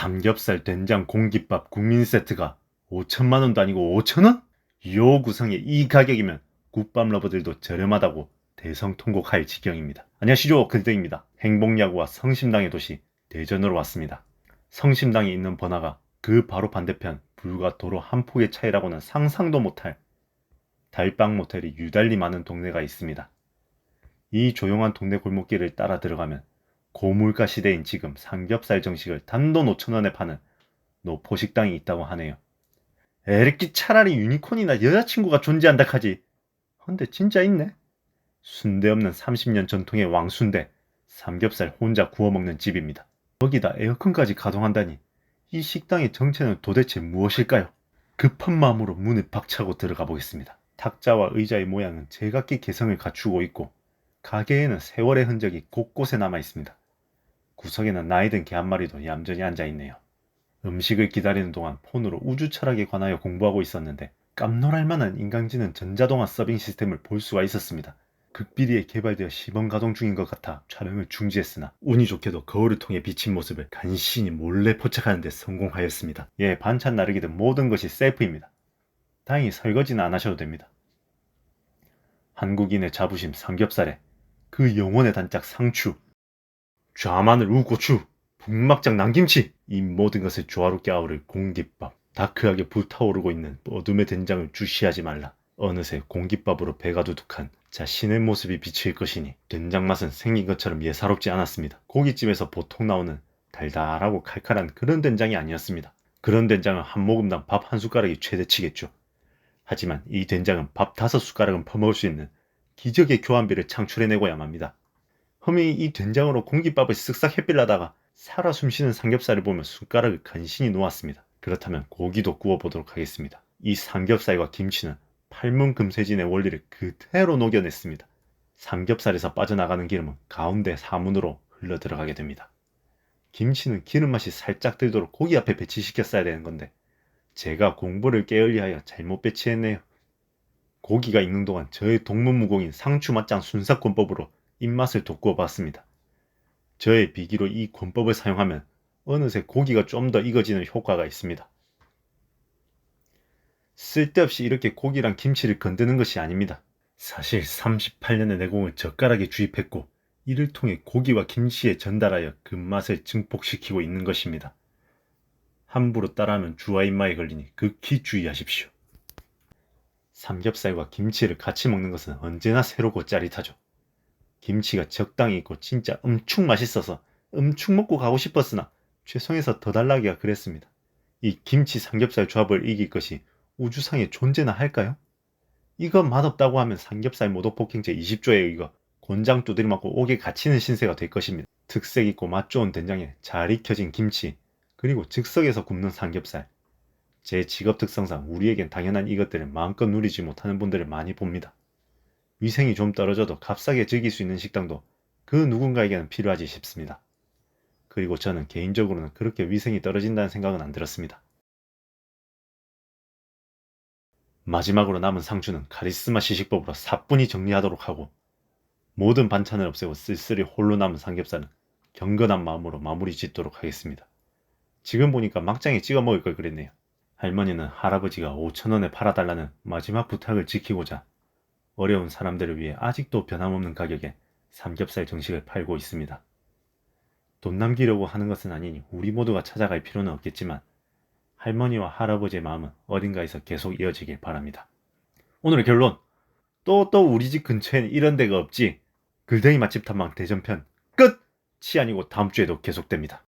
삼겹살 된장 공깃밥 국민 세트가 5천만 원도 아니고 5천 원? 요 구성의 이 가격이면 국밥 러버들도 저렴하다고 대성통곡할 지경입니다. 안녕하시죠 글등입니다. 행복야구와 성심당의 도시 대전으로 왔습니다. 성심당에 있는 번화가 그 바로 반대편 불과 도로 한 폭의 차이라고는 상상도 못할 달빵 모텔이 유달리 많은 동네가 있습니다. 이 조용한 동네 골목길을 따라 들어가면 고물가 시대인 지금 삼겹살 정식을 단돈 5천원에 파는 노포 식당이 있다고 하네요. 에르끼 차라리 유니콘이나 여자친구가 존재한다 카지. 헌데 진짜 있네. 순대 없는 30년 전통의 왕순대, 삼겹살 혼자 구워 먹는 집입니다. 거기다 에어컨까지 가동한다니 이 식당의 정체는 도대체 무엇일까요? 급한 마음으로 문을 박차고 들어가 보겠습니다. 탁자와 의자의 모양은 제각기 개성을 갖추고 있고 가게에는 세월의 흔적이 곳곳에 남아 있습니다. 구석에는 나이든 개 한 마리도 얌전히 앉아 있네요. 음식을 기다리는 동안 폰으로 우주 철학에 관하여 공부하고 있었는데 깜놀할 만한 인강지능 전자동화 서빙 시스템을 볼 수가 있었습니다. 극비리에 개발되어 시범 가동 중인 것 같아 촬영을 중지했으나 운이 좋게도 거울을 통해 비친 모습을 간신히 몰래 포착하는 데 성공하였습니다. 예, 반찬 나르기든 모든 것이 셀프입니다. 다행히 설거지는 안 하셔도 됩니다. 한국인의 자부심 삼겹살에 그 영혼의 단짝 상추, 좌마늘 우고추, 북막장 남김치 이 모든 것을 조화롭게 아우를 공깃밥 다크하게 불타오르고 있는 어둠의 된장을 주시하지 말라. 어느새 공깃밥으로 배가 두둑한 자신의 모습이 비칠 것이니 된장 맛은 생긴 것처럼 예사롭지 않았습니다. 고깃집에서 보통 나오는 달달하고 칼칼한 그런 된장이 아니었습니다. 그런 된장은 한 모금당 밥 한 숟가락이 최대치겠죠. 하지만 이 된장은 밥 다섯 숟가락은 퍼먹을 수 있는 기적의 교환비를 창출해내고야 합니다 허밍이 이 된장으로 공깃밥을 쓱싹 햇빌라다가 살아 숨쉬는 삼겹살을 보며 숟가락을 간신히 놓았습니다. 그렇다면 고기도 구워보도록 하겠습니다. 이 삼겹살과 김치는 팔문 금세진의 원리를 그대로 녹여냈습니다. 삼겹살에서 빠져나가는 기름은 가운데 사문으로 흘러 들어가게 됩니다. 김치는 기름 맛이 살짝 들도록 고기 앞에 배치시켰어야 되는 건데 제가 공부를 게을리하여 잘못 배치했네요. 고기가 익는 동안 저의 동문무공인 상추 맛장 순삭권법으로 입맛을 돋구어 봤습니다. 저의 비기로 이 권법을 사용하면 어느새 고기가 좀 더 익어지는 효과가 있습니다. 쓸데없이 이렇게 고기랑 김치를 건드는 것이 아닙니다. 사실 38년의 내공을 젓가락에 주입했고 이를 통해 고기와 김치에 전달하여 그 맛을 증폭시키고 있는 것입니다. 함부로 따라하면 주와 입마에 걸리니 극히 주의하십시오. 삼겹살과 김치를 같이 먹는 것은 언제나 새롭고 짜릿하죠. 김치가 적당히 있고 진짜 엄청 맛있어서 엄청 먹고 가고 싶었으나 죄송해서 더 달라기가 그랬습니다. 이 김치 삼겹살 조합을 이길 것이 우주상에 존재나 할까요? 이거 맛없다고 하면 삼겹살 모독폭행죄 20조에 이거 곤장 두드려 맞고 옥에 갇히는 신세가 될 것입니다. 특색 있고 맛 좋은 된장에 잘 익혀진 김치 그리고 즉석에서 굽는 삼겹살 제 직업 특성상 우리에겐 당연한 이것들을 마음껏 누리지 못하는 분들을 많이 봅니다. 위생이 좀 떨어져도 값싸게 즐길 수 있는 식당도 그 누군가에게는 필요하지 싶습니다. 그리고 저는 개인적으로는 그렇게 위생이 떨어진다는 생각은 안 들었습니다. 마지막으로 남은 상추는 카리스마 시식법으로 사뿐히 정리하도록 하고 모든 반찬을 없애고 쓸쓸히 홀로 남은 삼겹살은 경건한 마음으로 마무리 짓도록 하겠습니다. 지금 보니까 막장에 찍어 먹을 걸 그랬네요. 할머니는 할아버지가 5천원에 팔아달라는 마지막 부탁을 지키고자 어려운 사람들을 위해 아직도 변함없는 가격에 삼겹살 정식을 팔고 있습니다. 돈 남기려고 하는 것은 아니니 우리 모두가 찾아갈 필요는 없겠지만 할머니와 할아버지의 마음은 어딘가에서 계속 이어지길 바랍니다. 오늘의 결론. 또또 우리 집 근처에는 이런 데가 없지. 글댕이 맛집 탐방 대전편 끝! 치 아니고 다음 주에도 계속됩니다.